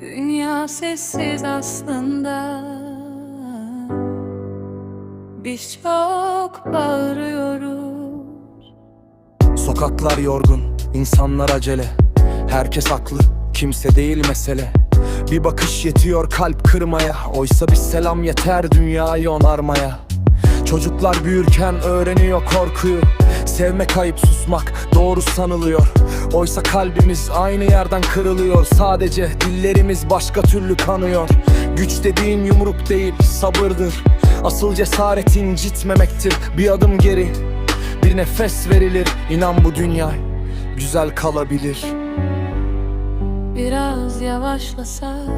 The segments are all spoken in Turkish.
Dünya sessiz aslında. Biz çok bağırıyoruz. Sokaklar yorgun, insanlar acele. Herkes haklı, kimse değil mesele. Bir bakış yetiyor kalp kırmaya. Oysa bir selam yeter dünyayı onarmaya Çocuklar büyürken öğreniyor korkuyu. Sevmek ayıp susmak doğru sanılıyor. Oysa kalbimiz aynı yerden kırılıyor. Sadece dillerimiz başka türlü kanıyor. Güç dediğin yumruk değil sabırdır. Asıl cesaret incitmemektir. Bir adım geri bir nefes verilir. İnan bu dünya güzel kalabilir. Biraz yavaşlasak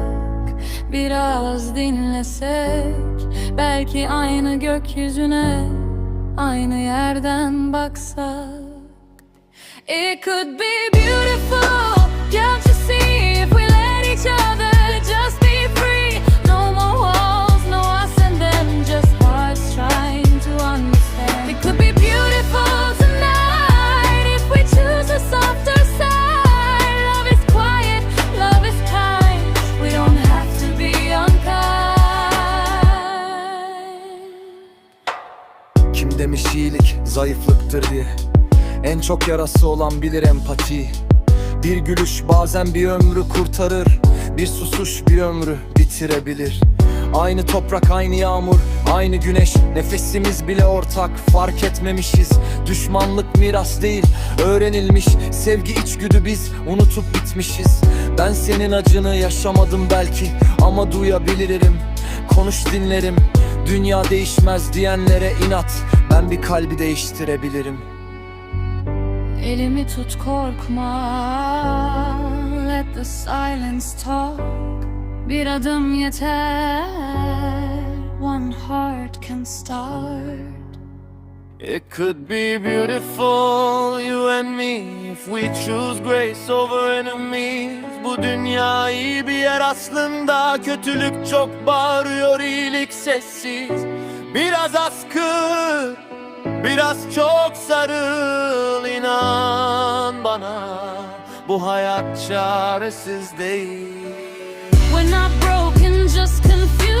Biraz dinlesek Belki aynı gökyüzüne Aynı yerden baksak. It could be beautiful demiş iyilik zayıflıktır diye. En çok yarası olan bilir empati. Bir gülüş bazen bir ömrü kurtarır. Bir susuş bir ömrü bitirebilir. Aynı toprak aynı yağmur aynı güneş. Nefesimiz bile ortak fark etmemişiz. Düşmanlık miras değil öğrenilmiş. Sevgi içgüdü biz unutup bitmişiz. Ben senin acını yaşamadım belki Ama duyabilirim. Konuş dinlerim Dünya değişmez diyenlere inat. Ben bir kalbi değiştirebilirim. Elimi tut korkma Let the silence talk. Bir adım yeter One heart can start It could be beautiful, you and me If we choose grace over enemies. Bu dünya iyi bir yer aslında Kötülük çok bağırıyor, iyilik sessiz. Biraz askı, biraz çok sarıl inan bana. Bu hayat çaresiz değil. We're not broken, just confused